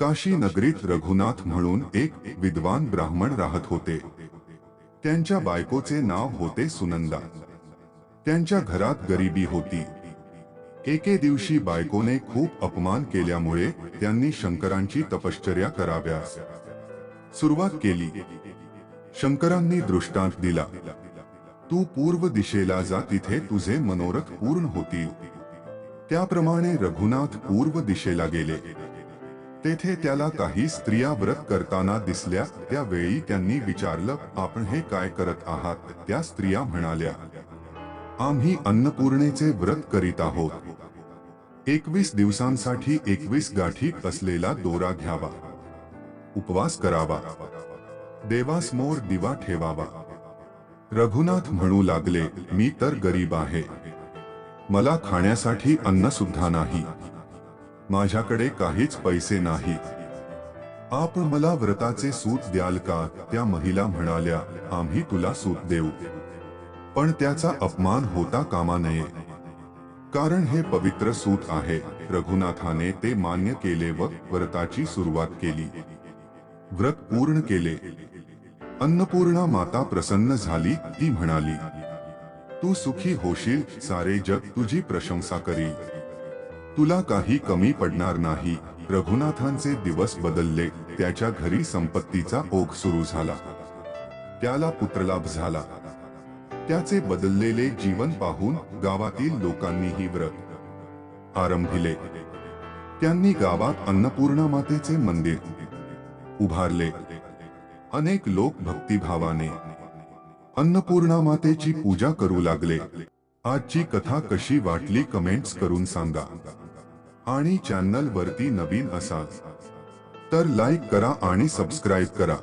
काशी नगरीत रघुनाथ म्हणून एक विद्वान ब्राह्मण राहत होते. त्यांच्या बायकोचे नाव होते सुनंदा. त्यांच्या घरात गरिबी होती. एके दिवशी बायकोने खूप अपमान केल्यामुळे त्यांनी शंकरांची तपश्चर्या कराव्यास सुरुवात केली. शंकरांनी दृष्टांत दिला. तू पूर्व दिशेला जा तिथे तुझे मनोरथ पूर्ण होतील. त्याप्रमाणे रघुनाथ पूर्व दिशेला गेले. तेथे त्याला काही स्त्रिया व्रत करताना दिसल्या. त्यावेळी त्यांनी विचारलं आपण हे काय करत आहात? त्या स्त्रिया म्हणाल्या आम्ही अन्नपूर्णेचे व्रत करीत आहोत. एकवीस दिवसांसाठी एकवीस गाठी असलेला दोरा घ्यावा. उपवास करावा. देवासमोर दिवा ठेवावा. रघुनाथ म्हणू लागले मी तर गरीब आहे. मला खाण्यासाठी अन्न सुद्धा नाही. माझ्याकडे काहीच पैसे नाही. आप मला व्रताचे सूत द्याल का? त्या महिला म्हणाल्या आम्ही तुला सूत देऊ. पण त्याचा अपमान होता कामा नये. कारण हे पवित्र सूत आहे. रघुनाथाने ते मान्य केले व व्रताची सुरुवात केली. व्रत पूर्ण केले. अन्नपूर्णा माता प्रसन्न झाली ती म्हणाली तू सुखी होशील सारे जग तुझी प्रशंसा करी तुला काही कमी पडणार नाही. रघुनाथांचे दिवस बदलले. त्याच्या घरी संपत्तीचा ओघ सुरू झाला. त्याला पुत्रलाभ झाला. त्याचे बदललेले जीवन पाहून गावातील लोकांनीही व्रत आरंभिले. त्यांनी गावात अन्नपूर्णा मातेचे मंदिर उभारले. अनेक लोक भक्तिभावाने अन्नपूर्णा मातेची पूजा करू लागले. आजची कथा कशी वाटली कमेंट्स करून सांगा. आणि चॅनल वरती नवीन असाल तर लाईक करा आणि सबस्क्राईब करा.